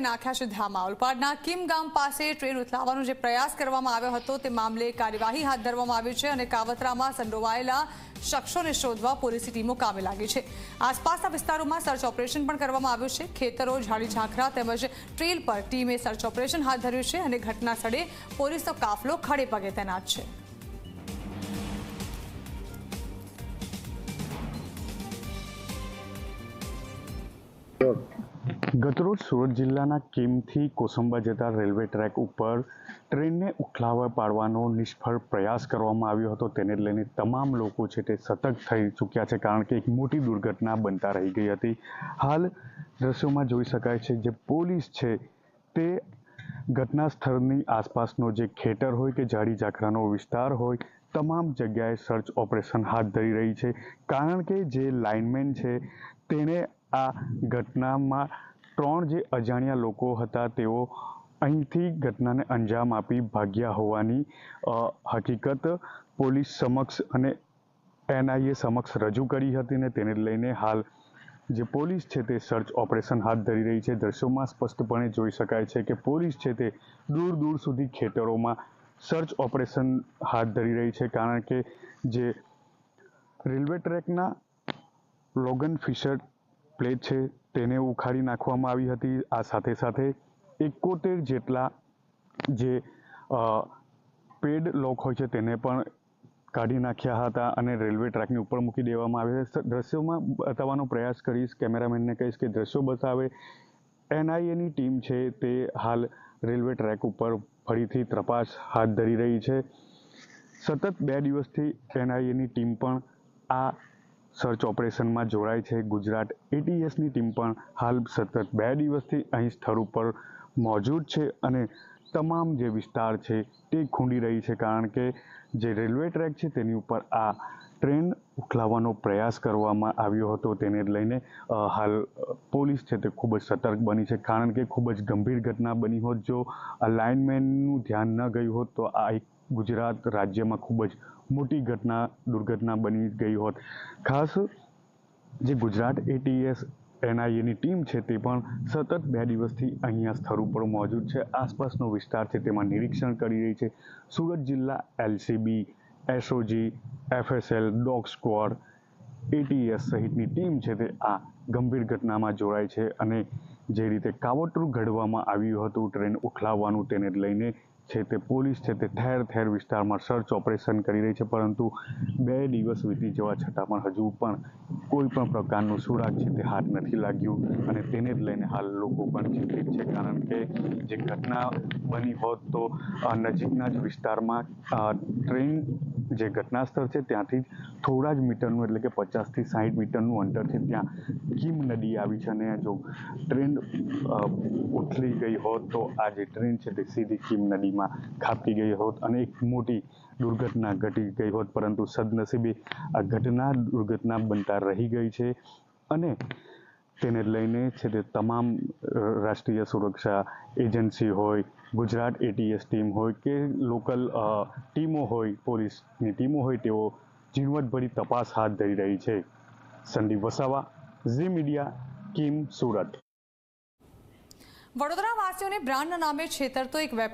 સાથે નાખ્યા છે ધામા ઓલપાડના કિમ ગામ પાસે ટ્રેન ઉથલાવવાનો જે પ્રયાસ કરવામાં આવ્યો હતો, તે મામલે કાર્યવાહી હાથ ધરવામાં આવી છે અને કાવતરામાં સંડોવાયેલા શખ્સોને શોધવા પોલીસની ટીમો કામે લાગી છે. આસપાસના વિસ્તારોમાં સર્ચ ઓપરેશન પણ કરવામાં આવ્યું છે. ખેતરો, ઝાડી ઝાંખરા તેમજ ટ્રેલ પર ટીમે સર્ચ ઓપરેશન હાથ ધર્યું છે અને ઘટના સ્થળે પોલીસનો કાફલો ખડે પગે તૈનાત છે. ગતરોજ સુરત જિલ્લાના કિમથી કોસંબા જતા રેલવે ટ્રેક ઉપર ટ્રેનને ઉખલાવા પાડવાનો નિષ્ફળ પ્રયાસ કરવામાં આવ્યો હતો. તેને લઈને તમામ લોકો છે તે સતર્ક થઈ ચૂક્યા છે કારણ કે એક મોટી દુર્ઘટના બનતા રહી ગઈ હતી. હાલ દ્રશ્યોમાં જોઈ શકાય છે જે પોલીસ છે તે ઘટના સ્થળની આસપાસનો જે ખેતર હોય કે ઝાડી ઝાખરાનો વિસ્તાર હોય, તમામ જગ્યાએ સર્ચ ઓપરેશન હાથ ધરી રહી છે. કારણ કે જે લાઇનમેન છે તેણે આ ઘટનામાં ત્રણ જે અજાણ્યા લોકો હતા, તેઓ અહીંથી ઘટનાને અંજામ આપી ભાગ્યા હોવાની હકીકત પોલીસ સમક્ષ અને એનઆઈએ સમક્ષ રજૂ કરી હતી ને તેને લઈને હાલ જે પોલીસ છે તે સર્ચ ઓપરેશન હાથ ધરી રહી છે. દ્રશ્યોમાં સ્પષ્ટપણે જોઈ શકાય છે કે પોલીસ છે તે દૂર દૂર સુધી ખેતરોમાં સર્ચ ઓપરેશન હાથ ધરી રહી છે, કારણ કે જે રેલવે ટ્રેકના લોગન ફિશર પ્લેટ છે, તેને ઉખાડી નાખવામાં આવી હતી. આ સાથે સાથે એકોતેર જેટલા જે પેડ લોક હોય છે, તેને પણ કાઢી નાખ્યા હતા અને રેલવે ટ્રેકની ઉપર મૂકી દેવામાં આવ્યા છે દ્રશ્યોમાં બતાવવાનો પ્રયાસ કરીશ, કેમેરામેનને કહીશ કે દ્રશ્યો બતાવે. એનઆઈએની ટીમ છે, તે હાલ રેલવે ટ્રેક ઉપર ફરીથી તપાસ હાથ ધરી રહી છે. સતત બે દિવસથી એનઆઈએની ટીમ પણ આ સર્ચ ઓપરેશનમાં જોડાય છે. ગુજરાત એટીએસની ટીમ પણ હાલ સતત બે દિવસથી અહીં સ્થળ ઉપર મોજૂદ છે અને તમામ જે વિસ્તાર છે તે ખૂંડી રહી છે કારણ કે જે રેલવે ટ્રેક છે તેની ઉપર આ ટ્રેન ઉખલાવવાનો પ્રયાસ કરવામાં આવ્યો હતો. તેને લઈને હાલ પોલીસ છે તે ખૂબ જ સતર્ક બની છે કારણ કે ખૂબ જ ગંભીર ઘટના બની હોત જો આ લાઇનમેનનું ધ્યાન ન ગયું હોત તો આ એક ગુજરાત રાજ્યમાં ખૂબ જ મોટી ઘટના, દુર્ઘટના બની ગઈ હોત. ખાસ જે ગુજરાત એટીએસ એનઆઈએની ટીમ છે તે પણ સતત બે દિવસથી અહીંયા સ્થળ ઉપર મોજૂદ છે. આસપાસનો વિસ્તાર છે તેમાં નિરીક્ષણ કરી રહી છે. સુરત જિલ્લા LCB SOG FSL dog squad ATS સહિતની ટીમ છે તે આ ગંભીર ઘટનામાં જોડાય છે અને જે રીતે કાવતરું ઘડવામાં આવ્યું હતું, ટ્રેન ઉખલાવવાનું તેને લઈને છે, તે પોલીસ છે, તે ઠેર ઠેર વિસ્તારમાં સર્ચ ઓપરેશન કરી રહી છે, પરંતુ બે દિવસ વીતી જવા છતાં પણ હજુ પણ કોઈ પણ પ્રકારનું સુરાગ છે તે હાથ નથી લાગ્યું અને તેને જ લઈને હાલ લોકો પણ ચિંતિત છે, કારણ કે જે ઘટના બની હોત તો નજીકના જ વિસ્તારમાં ટ્રેન જે ઘટના સ્થળ છે ત્યાંથી થોડા જ મીટરનું એટલે કે પચાસથી સાઠ મીટરનું અંતર છે, ત્યાં કિમ નદી આવી છે અને જો ટ્રેન ઉથલી ગઈ હોત તો આ જે ટ્રેન છે તે સીધી કિમ નદીમાં ખાબકી ગઈ હોત અને એક મોટી દુર્ઘટના ઘટી ગઈ હોત, પરંતુ સદનસીબે આ ઘટના દુર્ઘટના બનતા રહી ગઈ છે અને તેને લઈને છે તે તમામ રાષ્ટ્રીય સુરક્ષા એજન્સી હોય, ગુજરાત એટીએસ ટીમ હોય કે લોકલ ટીમો હોય, પોલીસની ટીમો હોય, તેઓ ઝીણવટભરી તપાસ હાથ ધરી રહી છે. Sandeep Vasava, Zee media, Kim Surat. Vadodara વાસીઓને બ્રાન્ડના નામે છેતરતો એક વેપાર